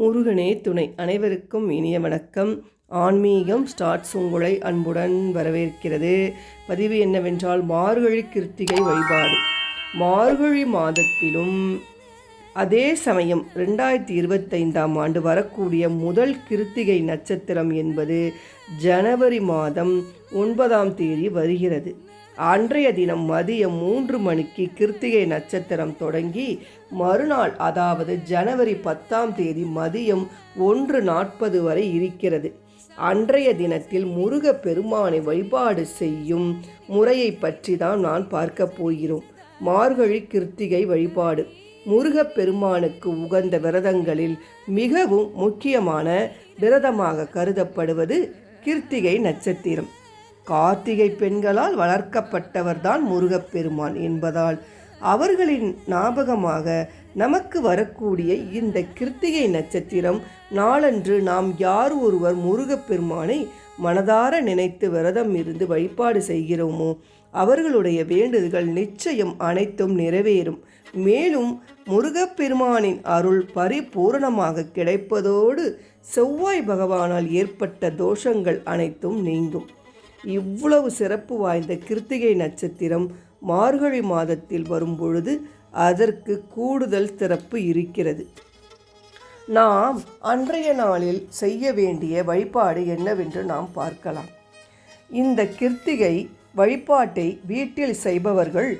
முருகனே துணை. அனைவருக்கும் இனிய வணக்கம். ஆன்மீகம் ஸ்டார்ட்ஸ் உங்களை அன்புடன் வரவேற்கிறது. பதிவு என்னவென்றால் மார்கழி கிருத்திகை வழிபாடு. மார்கழி மாதத்திலும் அதே சமயம் ரெண்டாயிரத்தி இருபத்தைந்தாம் ஆண்டு வரக்கூடிய முதல் கிருத்திகை நட்சத்திரம் என்பது ஜனவரி மாதம் ஒன்பதாம் தேதி வருகிறது. அன்றைய தினம் மதியம் மூன்று மணிக்கு கிருத்திகை நட்சத்திரம் தொடங்கி மறுநாள் அதாவது ஜனவரி பத்தாம் தேதி மதியம் ஒன்று நாற்பது வரை இருக்கிறது. அன்றைய தினத்தில் முருக பெருமானை வழிபாடு செய்யும் முறையை பற்றி தான் நான் பார்க்க போகிறோம். மார்கழி கிருத்திகை வழிபாடு. முருகப் பெருமானுக்கு உகந்த விரதங்களில் மிகவும் முக்கியமான விரதமாக கருதப்படுவது கிருத்திகை நட்சத்திரம். கார்த்திகை பெண்களால் வளர்க்கப்பட்டவர்தான் முருகப்பெருமான் என்பதால் அவர்களின் ஞாபகமாக நமக்கு வரக்கூடிய இந்த கிருத்திகை நட்சத்திரம் நாளன்று நாம் யார் ஒருவர் முருகப்பெருமானை மனதார நினைத்து விரதம் இருந்து வழிபாடு செய்கிறோமோ அவர்களுடைய வேண்டுதல்கள் நிச்சயம் அனைத்தும் நிறைவேறும். மேலும் முருகப்பெருமானின் அருள் பரிபூரணமாக கிடைப்பதோடு செவ்வாய் பகவானால் ஏற்பட்ட தோஷங்கள் அனைத்தும் நீங்கும். இவ்வளவு சிறப்பு வாய்ந்த கிருத்திகை நட்சத்திரம் மார்கழி மாதத்தில் வரும்பொழுது அதற்கு கூடுதல் சிறப்பு இருக்கிறது. நாம் அன்றைய நாளில் செய்ய வேண்டிய வழிபாடு என்னவென்று நாம் பார்க்கலாம். இந்த கிருத்திகை வழிபாட்டை வீட்டில் செய்பவர்கள்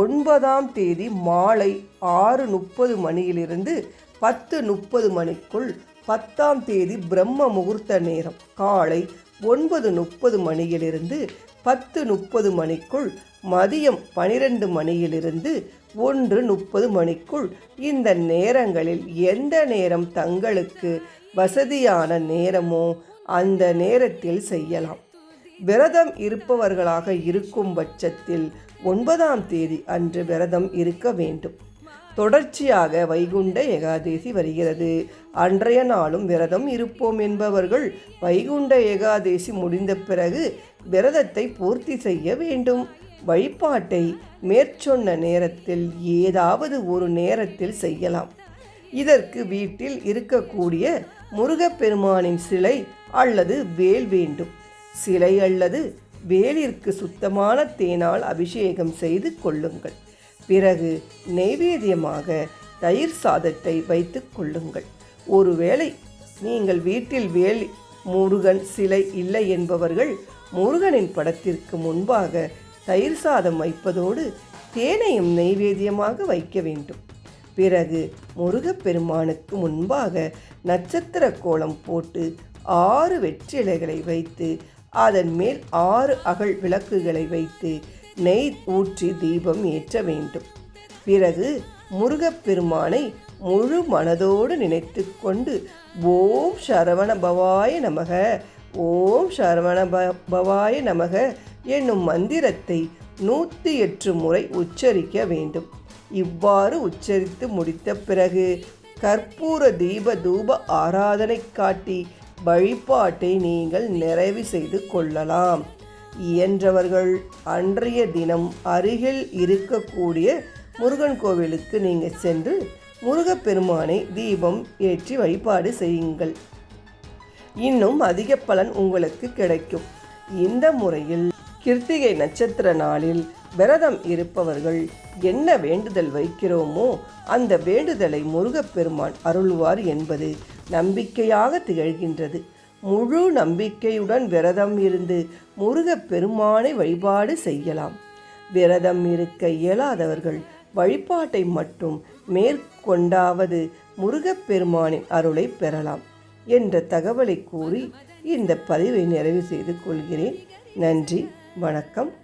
ஒன்பதாம் தேதி மாலை ஆறு முப்பது மணியிலிருந்து பத்து முப்பது மணிக்குள் பத்தாம் தேதி பிரம்ம முகூர்த்த நேரம் காலை ஒன்பது முப்பது மணியிலிருந்து பத்து முப்பது மணிக்குள் மதியம் பனிரெண்டு மணியிலிருந்து ஒன்று முப்பது மணிக்குள். இந்த நேரங்களில் எந்த நேரம் தங்களுக்கு வசதியான நேரமோ அந்த நேரத்தில் செய்யலாம். விரதம் இருப்பவர்களாக இருக்கும் பட்சத்தில் ஒன்பதாம் தேதி அன்று விரதம் இருக்க வேண்டும். தொடர்ச்சியாக வைகுண்ட ஏகாதேசி வருகிறது. அன்றைய நாளும் விரதம் இருப்போம் என்பவர்கள் வைகுண்ட ஏகாதேசி முடிந்த பிறகு விரதத்தை பூர்த்தி செய்ய வேண்டும். வழிபாட்டை மேற்சொன்ன நேரத்தில் ஏதாவது ஒரு நேரத்தில் செய்யலாம். இதற்கு வீட்டில் இருக்கக்கூடிய முருகப்பெருமானின் சிலை அல்லது வேல் வேண்டும். சிலை அல்லது வேலிற்கு சுத்தமான தேனால் அபிஷேகம் செய்து கொள்ளுங்கள். பிறகு நெய்வேத்தியமாக தயிர் சாதத்தை வைத்து கொள்ளுங்கள். ஒருவேளை நீங்கள் வீட்டில் வேல் முருகன் சிலை இல்லை என்பவர்கள் முருகனின் படத்திற்கு முன்பாக தயிர் சாதம் வைப்பதோடு தேனையும் நெய்வேத்தியமாக வைக்க வேண்டும். பிறகு முருகப்பெருமானுக்கு முன்பாக நட்சத்திர கோலம் போட்டு ஆறு வெற்றிலைகளை வைத்து அதன் மேல் ஆறு அகல் விளக்குகளை வைத்து நெய் ஊற்றி தீபம் ஏற்ற வேண்டும். பிறகு முருகப்பெருமானை முழு மனதோடு நினைத்து கொண்டு ஓம் சரவண பவாய நமக ஓம் சரவண பவாய நமக என்னும் மந்திரத்தை நூற்றி எட்டு முறை உச்சரிக்க வேண்டும். இவ்வாறு உச்சரித்து முடித்த பிறகு கற்பூர தீப தூப ஆராதனை காட்டி வழிபாட்டை நீங்கள் நிறைவு செய்து கொள்ளலாம். இயன்றவர்கள் அன்றைய தினம் அருகில் இருக்கக்கூடிய முருகன் கோவிலுக்கு நீங்கள் சென்று முருகப்பெருமானை தீபம் ஏற்றி வழிபாடு செய்யுங்கள். இன்னும் அதிக பலன் உங்களுக்கு கிடைக்கும். இந்த முறையில் கிருத்திகை நட்சத்திர நாளில் விரதம் இருப்பவர்கள் என்ன வேண்டுதல் வைக்கிறோமோ அந்த வேண்டுதலை முருகப்பெருமான் அருள்வார் என்பது நம்பிக்கையாக திகழ்கின்றது. முழு நம்பிக்கையுடன் விரதம் இருந்து முருகப் பெருமானை வழிபாடு செய்யலாம். விரதம் இருக்க இயலாதவர்கள் வழிபாட்டை மட்டும் மேற்கொண்டாவது முருகப்பெருமானின் அருளை பெறலாம் என்ற தகவலை கூறி இந்த பதிவை நிறைவு செய்து கொள்கிறேன். நன்றி வணக்கம்.